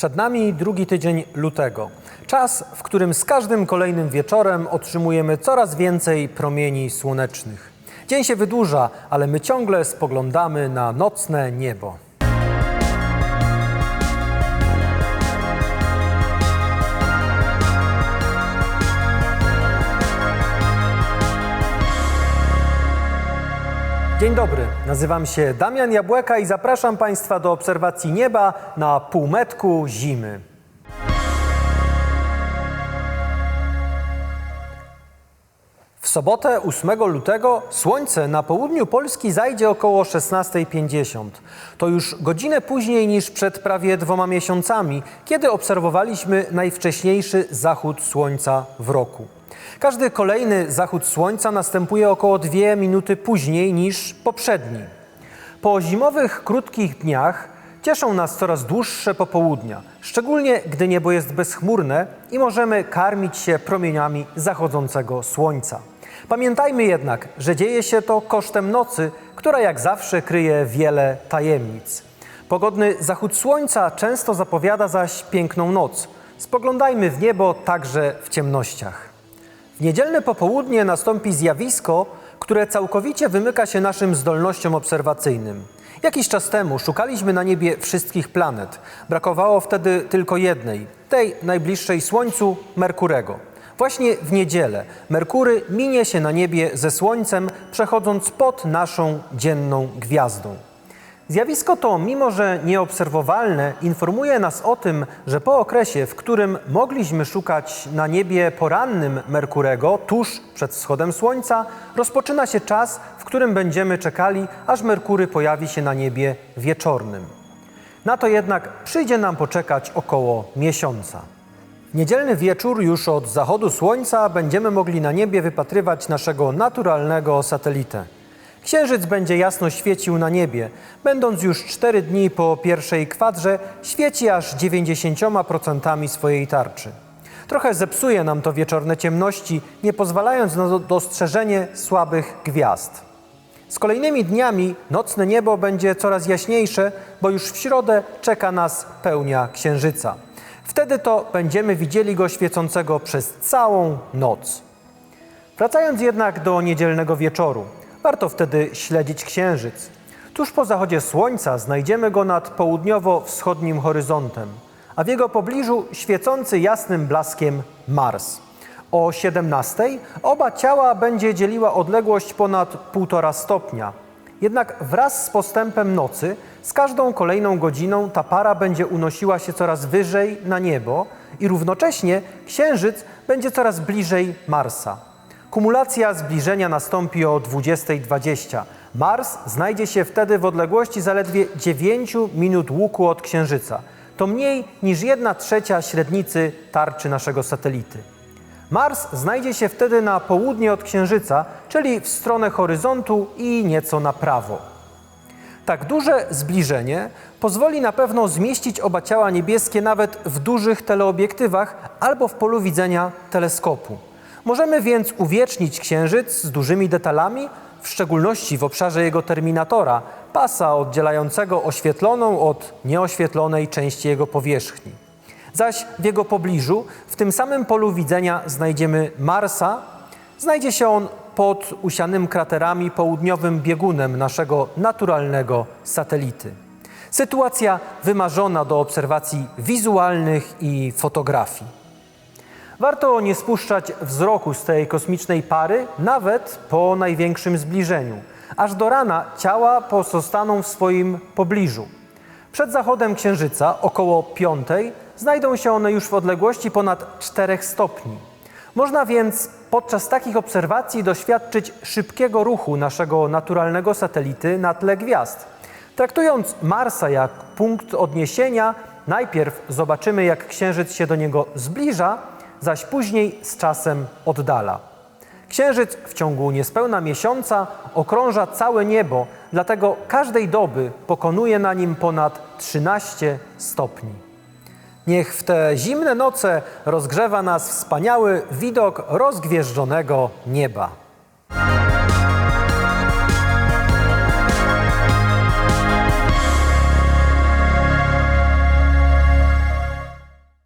Przed nami drugi tydzień lutego. Czas, w którym z każdym kolejnym wieczorem otrzymujemy coraz więcej promieni słonecznych. Dzień się wydłuża, ale my ciągle spoglądamy na nocne niebo. Dzień dobry, nazywam się Damian Jabłeka i zapraszam Państwa do obserwacji nieba na półmetku zimy. W sobotę 8 lutego słońce na południu Polski zajdzie około 16.50. To już godzinę później niż przed prawie dwoma miesiącami, kiedy obserwowaliśmy najwcześniejszy zachód słońca w roku. Każdy kolejny zachód słońca następuje około dwie minuty później niż poprzedni. Po zimowych, krótkich dniach cieszą nas coraz dłuższe popołudnia, szczególnie gdy niebo jest bezchmurne i możemy karmić się promieniami zachodzącego słońca. Pamiętajmy jednak, że dzieje się to kosztem nocy, która jak zawsze kryje wiele tajemnic. Pogodny zachód słońca często zapowiada zaś piękną noc. Spoglądajmy w niebo także w ciemnościach. Niedzielne popołudnie nastąpi zjawisko, które całkowicie wymyka się naszym zdolnościom obserwacyjnym. Jakiś czas temu szukaliśmy na niebie wszystkich planet. Brakowało wtedy tylko jednej, tej najbliższej Słońcu, Merkurego. Właśnie w niedzielę Merkury minie się na niebie ze Słońcem, przechodząc pod naszą dzienną gwiazdą. Zjawisko to, mimo że nieobserwowalne, informuje nas o tym, że po okresie, w którym mogliśmy szukać na niebie porannym Merkurego, tuż przed wschodem Słońca, rozpoczyna się czas, w którym będziemy czekali, aż Merkury pojawi się na niebie wieczornym. Na to jednak przyjdzie nam poczekać około miesiąca. Niedzielny wieczór już od zachodu słońca będziemy mogli na niebie wypatrywać naszego naturalnego satelitę. Księżyc będzie jasno świecił na niebie. Będąc już 4 dni po pierwszej kwadrze, świeci aż 90% swojej tarczy. Trochę zepsuje nam to wieczorne ciemności, nie pozwalając na do- dostrzeżenie słabych gwiazd. Z kolejnymi dniami nocne niebo będzie coraz jaśniejsze, bo już w środę czeka nas pełnia księżyca. Wtedy to będziemy widzieli go świecącego przez całą noc. Wracając jednak do niedzielnego wieczoru, warto wtedy śledzić księżyc. Tuż po zachodzie słońca znajdziemy go nad południowo-wschodnim horyzontem, a w jego pobliżu świecący jasnym blaskiem Mars. O 17 oba ciała będzie dzieliła odległość ponad 1,5 stopnia. Jednak wraz z postępem nocy, z każdą kolejną godziną ta para będzie unosiła się coraz wyżej na niebo i równocześnie Księżyc będzie coraz bliżej Marsa. Kumulacja zbliżenia nastąpi o 20.20. Mars znajdzie się wtedy w odległości zaledwie 9 minut łuku od Księżyca. To mniej niż 1 trzecia średnicy tarczy naszego satelity. Mars znajdzie się wtedy na południe od Księżyca, czyli w stronę horyzontu i nieco na prawo. Tak duże zbliżenie pozwoli na pewno zmieścić oba ciała niebieskie nawet w dużych teleobiektywach albo w polu widzenia teleskopu. Możemy więc uwiecznić Księżyc z dużymi detalami, w szczególności w obszarze jego terminatora, pasa oddzielającego oświetloną od nieoświetlonej części jego powierzchni. Zaś w jego pobliżu, w tym samym polu widzenia, znajdziemy Marsa. Znajdzie się on pod usianym kraterami południowym biegunem naszego naturalnego satelity. Sytuacja wymarzona do obserwacji wizualnych i fotografii. Warto nie spuszczać wzroku z tej kosmicznej pary, nawet po największym zbliżeniu. Aż do rana ciała pozostaną w swoim pobliżu. Przed zachodem Księżyca, około piątej, znajdą się one już w odległości ponad 4 stopni. Można więc podczas takich obserwacji doświadczyć szybkiego ruchu naszego naturalnego satelity na tle gwiazd. Traktując Marsa jak punkt odniesienia, najpierw zobaczymy, jak Księżyc się do niego zbliża, zaś później z czasem oddala. Księżyc w ciągu niespełna miesiąca okrąża całe niebo, dlatego każdej doby pokonuje na nim ponad 13 stopni. Niech w te zimne noce rozgrzewa nas wspaniały widok rozgwieżdżonego nieba.